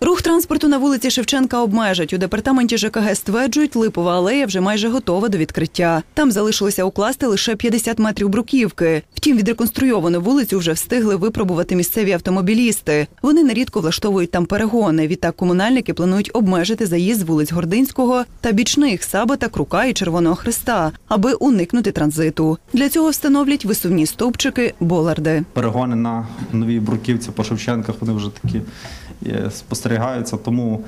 Рух транспорту на вулиці Шевченка обмежать. У департаменті ЖКГ стверджують, липова алея вже майже готова до відкриття. Там залишилося укласти лише 50 метрів бруківки. Втім, відреконструйовану вулицю вже встигли випробувати місцеві автомобілісти. Вони нерідко влаштовують там перегони. Відтак комунальники планують обмежити заїзд вулиць Гординського та бічних Сабота, Крука і Червоного Христа, аби уникнути транзиту. Для цього встановлять висувні стовпчики боларди. перегони на новій бруківці по Шевченках вони вже такі спостерігаються. Тому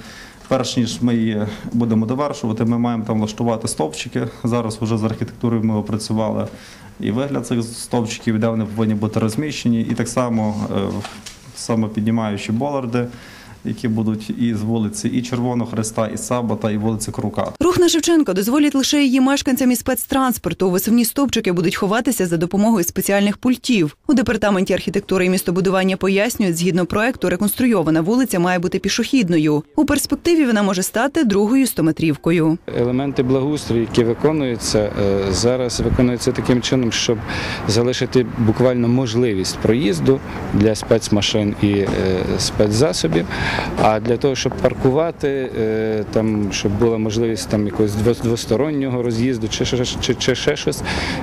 перш ніж ми її будемо довершувати, ми маємо там влаштувати стовпчики. Зараз вже з архітектурою ми опрацювали і вигляд цих стовпчиків, де вони повинні бути розміщені, і так само саме самопіднімаючі боларди. Які будуть і з вулиці і Червоного Хреста, і Сабота, і вулиці Крука. Рух на Шевченко дозволять лише її мешканцям із спецтранспорту. Висувні стовпчики будуть ховатися за допомогою спеціальних пультів. У департаменті архітектури і містобудування пояснюють, згідно проекту, реконструйована вулиця має бути пішохідною. У перспективі вона може стати другою стометрівкою. Елементи благоустрою, які виконуються, е, зараз виконуються таким чином, щоб залишити буквально можливість проїзду для спецмашин і е, спецзасобів. А для того, щоб паркувати, е, там, щоб була можливість там якогось дво- двостороннього роз'їзду чи, чи, чи ще щось,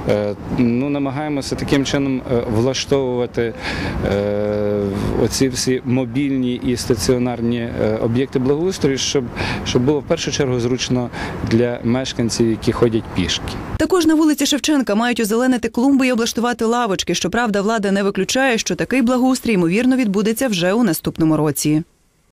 е, ну, намагаємося таким чином е, влаштовувати оці всі мобільні і стаціонарні об'єкти благоустрою, щоб, щоб було в першу чергу зручно для мешканців, які ходять пішки. Також на вулиці Шевченка мають озеленити клумби і облаштувати лавочки. Щоправда, влада не виключає, що такий благоустрій ймовірно відбудеться вже у наступному році.